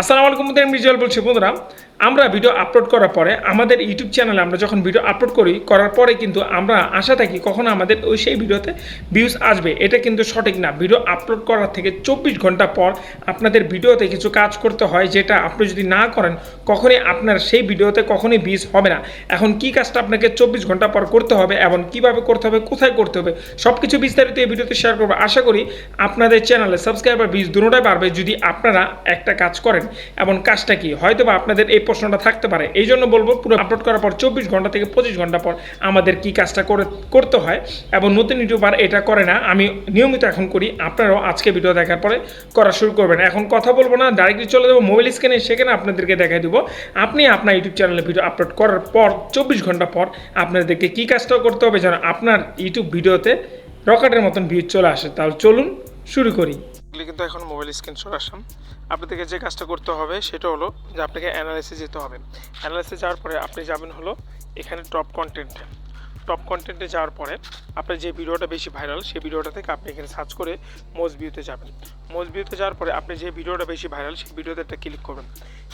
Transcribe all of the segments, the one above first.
আসসালামু আলাইকুম বন্ধুরা আমি রিজাল বলছি বন্ধুরা। আমরা ভিডিও আপলোড করার পরে আমাদের ইউটিউব চ্যানেলে আমরা যখন ভিডিও আপলোড করি, করার পরে কিন্তু আমরা আশা থাকি কখনো আমাদের ওই সেই ভিডিওতে ভিউজ আসবে। এটা কিন্তু সঠিক না। ভিডিও আপলোড করার থেকে চব্বিশ ঘণ্টা পর আপনাদের ভিডিওতে কিছু কাজ করতে হয় যেটা আপনি যদি না করেন, কখনই আপনার সেই ভিডিওতে কখনই ভিউজ হবে না। এখন কি কাজটা আপনাকে চব্বিশ ঘণ্টা পর করতে হবে এবং কীভাবে করতে হবে, কোথায় করতে হবে সব কিছু বিস্তারিত এই ভিডিওতে শেয়ার করব। আশা করি আপনাদের চ্যানেলে সাবস্ক্রাইবার ভিউজ দুটোটাই বাড়বে যদি আপনারা একটা কাজ করেন। এবং কাজটা কি? হয়তো বা আপনাদের এই প্রশ্নটা থাকতে পারে। এই জন্য বলব, পুরো আপলোড করার পর চব্বিশ ঘণ্টা থেকে পঁচিশ ঘণ্টা পর আমাদের কি কাজটা করে, করতে হয় এবং নতুন ইউটিউবার এটা করে না, আমি নিয়মিত এখন করি, আপনারাও আজকে ভিডিও দেখার পরে করা শুরু করবেন। এখন কথা বলব না ডাইরেক্টলি চলে যাব মোবাইল স্ক্রিনে সেখানে আপনাদেরকে দেখাই দেবো। আপনি আপনার ইউটিউব চ্যানেলে ভিডিও আপলোড করার পর, চব্বিশ ঘণ্টা পর আপনাদেরকে কি কাজটা করতে হবে যেন আপনার ইউটিউব ভিডিওতে রকেটের মতন ভিউ চলে আসে। তাহলে চলুন শুরু করি। এগুলি কিন্তু এখন মোবাইল স্ক্রিন চলে আসলাম আপনাদেরকে যে কাজটা করতে হবে সেটা হলো যে আপনাকে অ্যানালাইসিস যেতে হবে। অ্যানালাইসিস যাওয়ার পরে আপনি যাবেন হলো এখানে টপ কন্টেন্টে টপ কন্টেন্টে যাওয়ার পরে আপনার যে ভিডিওটা বেশি ভাইরাল সেই ভিডিওটা থেকে আপনি এখানে সার্চ করে মোজ ভিউতে যাবেন। মোজ ভিউতে যাওয়ার পরে আপনি যে ভিডিওটা বেশি ভাইরাল সেই ভিডিওতে একটা ক্লিক করবেন।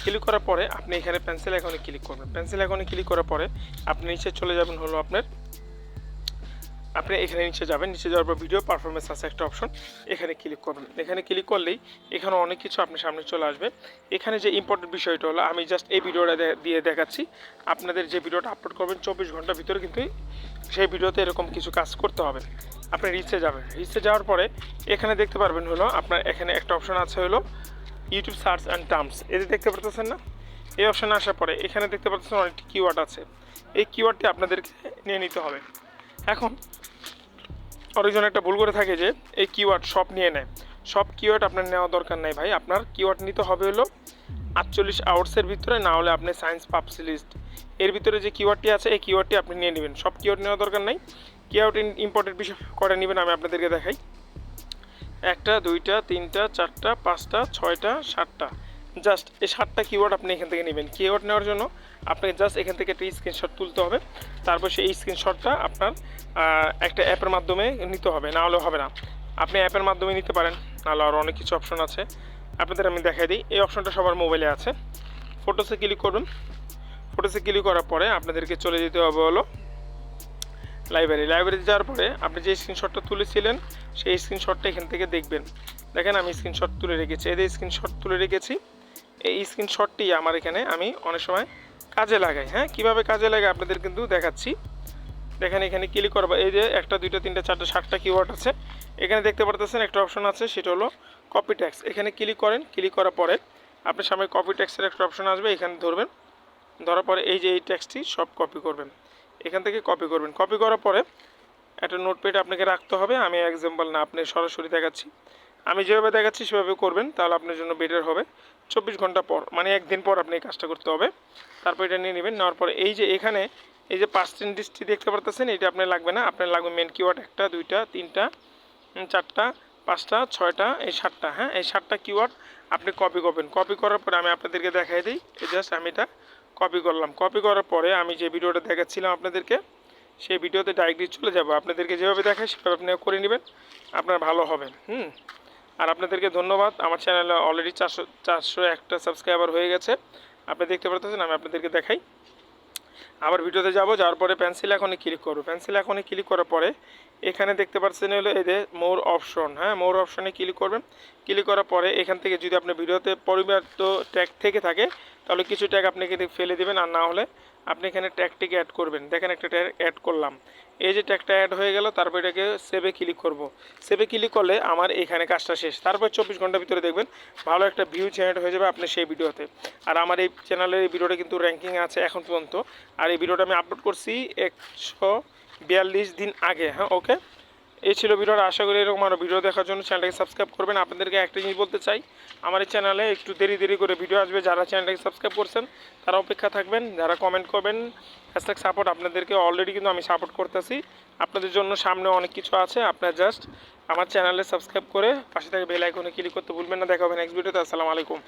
ক্লিক করার পরে আপনি এখানে পেন্সিল আইকনে ক্লিক করবেন। পেন্সিল আইকনে ক্লিক করার পরে আপনি নিচে চলে যাবেন হলো আপনার আপনি এখানে নিচে যাবেন, নিচে যাওয়ার পর ভিডিও পারফরমেন্স আছে একটা অপশন এখানে ক্লিক করবেন এখানে ক্লিক করলেই এখানে অনেক কিছু আপনার সামনে চলে আসবে। এখানে যে ইম্পর্টেন্ট বিষয়টা হলো, আমি জাস্ট এই ভিডিওটা দিয়ে দেখাচ্ছি। আপনাদের যে ভিডিওটা আপলোড করবেন, চব্বিশ ঘণ্টার ভিতরে কিন্তু সেই ভিডিওতে এরকম কিছু কাজ করতে হবে। আপনি রিচে যাবেন। রিচে যাওয়ার পরে এখানে দেখতে পারবেন হলো, আপনার এখানে একটা অপশন আছে হলো ইউটিউব সার্চ অ্যান্ড টার্মস এতে দেখতে পারতেছেন না? এই অপশানে আসার পরে এখানে দেখতে পাচ্ছেন অনেকটি কিওয়ার্ড আছে। এই কিওয়ার্ডটি আপনাদেরকে নিয়ে নিতে হবে। এখন অনেকজন একটা ভুল করে থাকে যে এই কিওয়ার্ড সব নিয়ে নেয়। সব কিওয়ার্ড আপনার নেওয়া দরকার নাই ভাই। আপনার কিওয়ার্ড নিতে হবে হলো আটচল্লিশ আওয়ার্সের ভিতরে, না হলে আপনি সায়েন্স পাবস লিস্ট এর ভিতরে যে কিওয়ার্ডটি আছে, এই কিওয়ার্ডটি আপনি নিয়ে নেবেন। সব কিওয়ার্ড নেওয়া দরকার নাই। কিওয়ার্ড ইম্পর্টেন্ট বিষয় করে নেবেন, আমি আপনাদেরকে দেখাই। একটা, দুইটা, তিনটা, চারটা, পাঁচটা, ছয়টা, সাতটা। জাস্ট এই সাতটা কিওয়ার্ড আপনি এখান থেকে নেবেন। কিওয়ার্ড নেওয়ার জন্য আপনাকে জাস্ট এখান থেকে একটা স্ক্রিনশট তুলতে হবে। তারপর সেই স্ক্রিনশটটা আপনার একটা অ্যাপের মাধ্যমে নিতে হবে। না হলে হবে না। আপনি অ্যাপের মাধ্যমে নিতে পারেন। নাহলে আরও অনেক কিছু অপশন আছে। আপনাদের আমি দেখাই দিই। এই অপশনটা সবার মোবাইলে আছে। ফটোসে ক্লিক করুন। ফটোসে ক্লিক করার পরে আপনাদেরকে চলে যেতে হবে হলো লাইব্রেরি লাইব্রেরিতে যাওয়ার পরে আপনি যে স্ক্রিনশটটা তুলেছিলেন, সেই স্ক্রিনশটটা এখান থেকে দেখবেন। দেখেন আমি স্ক্রিনশট তুলে রেখেছি। এদের স্ক্রিনশট তুলে রেখেছি এই স্ক্রিনশটটি আমার এখানে আমি অনেক সময় কাজে লাগাই হ্যাঁ? কীভাবে কাজে লাগাই আপনাদের কিন্তু দেখাচ্ছি। দেখেন এখানে ক্লিক করব এই যে একটা, দুইটা, তিনটা, চারটা, সাতটা কিওয়ার্ড আছে। এখানে দেখতে পারতেছেন একটা অপশন আছে, সেটা হলো কপি ট্যাক্স এখানে ক্লিক করেন ক্লিক করার পরে আপনার সামনে কপি ট্যাক্সের একটা অপশন আসবে, এখানে ধরবেন। ধরার পরে এই যে এই ট্যাক্সটি সব কপি করবেন। এখান থেকে কপি করবেন। কপি করার পরে একটা নোটপ্যাড আপনাকে রাখতে হবে। আমি এক্সাম্পল না, আপনি সরাসরি দেখাচ্ছি। আমি যেভাবে দেখাচ্ছি, সেভাবে করবেন, তাহলে আপনার জন্য বেটার হবে। চব্বিশ ঘণ্টা পর মানে একদিন পর আপনি এই কাজটা করতে হবে। তারপর এটা নিয়ে নেবেন, নেওয়ার পরে এই যে এখানে, এই যে পার্সেন্টেজটি দেখতে পারতেছেন, এটা আপনার লাগবে না। আপনার লাগবে মেন কিওয়ার্ড একটা, দুইটা, তিনটা চারটা, পাঁচটা, ছয়টা, এই সাতটা হ্যাঁ? এই সাতটা কিওয়ার্ড আপনি কপি করবেন। কপি করার পরে আমি আপনাদেরকে দেখাই দিই। এই জাস্ট আমি এটা কপি করলাম। কপি করার পরে আমি যে ভিডিওটা দেখাচ্ছিলাম আপনাদেরকে, সেই ভিডিওতে ডাইরেক্টলি চলে যাব। আপনাদেরকে যেভাবে দেখায় সেভাবে আপনি করে নেবেন। আপনার ভালো হবে। হুম? আর আপনাদেরকে ধন্যবাদ। আমার চ্যানেলে অলরেডি চারশো চারশো একটা সাবস্ক্রাইবার হয়ে গেছে। আপনি দেখতে পারতেছেন, আমি আপনাদেরকে দেখাই। আবার ভিডিওতে যাব, যাওয়ার পরে পেন্সিল এখনই ক্লিক করব। পেন্সিল এখনই ক্লিক করার পরে এখানে দেখতে পাচ্ছেন হলো যে মোর অপশন হ্যাঁ মোর অপশনে ক্লিক করবেন। ক্লিক করার পরে এখান থেকে যদি আপনার ভিডিওতে পরিবর্ত ট্যাগ থেকে থাকে, তাহলে কিছু ট্যাগ আপনি কিন্তু ফেলে দেবেন। আর না হলে আপনি এখানে ট্যাগটিকে অ্যাড করবেন। দেখেন একটা ট্যাগ অ্যাড করলাম। এই যে ট্যাগটা অ্যাড হয়ে গেল, তারপর এটাকে সেভে ক্লিক করব। সেভে ক্লিক করলে আমার এখানে কাজটা শেষ। তারপর চব্বিশ ঘণ্টার ভিতরে দেখবেন ভালো একটা ভিউ জেনারেট হয়ে যাবে আপনি সেই ভিডিওতে। আর আমার এই চ্যানেলের এই ভিডিওটা কিন্তু র্যাঙ্কিং আছে এখন পর্যন্ত। আর এই ভিডিওটা আমি আপলোড করছি একশো বিয়াল্লিশ দিন আগে হ্যাঁ ওকে এই ছিল ভিডিওর আশা করি এরকম আরও ভিডিও দেখার জন্য চ্যানেলটাকে সাবস্ক্রাইব করবেন। আপনাদেরকে একটা জিনিস বলতে চাই, আমার এই চ্যানেলে একটু দেরি দেরি করে ভিডিও আসবে, যারা চ্যানেলটাকে সাবস্ক্রাইব করছেন, তারা অপেক্ষা থাকবেন, যারা কমেন্ট করবেন হ্যাশট্যাগ সাপোর্ট আপনাদেরকে অলরেডি কিন্তু আমি সাপোর্ট করতেছি। আপনাদের জন্য সামনে অনেক কিছু আছে, আপনার জাস্ট আমার চ্যানেলে সাবস্ক্রাইব করে পাশে থেকে বেল আইকনে ক্লিক করতে ভুলবেন না, দেখা হবে নেক্সট ভিডিওতে আসসালামু আলাইকুম।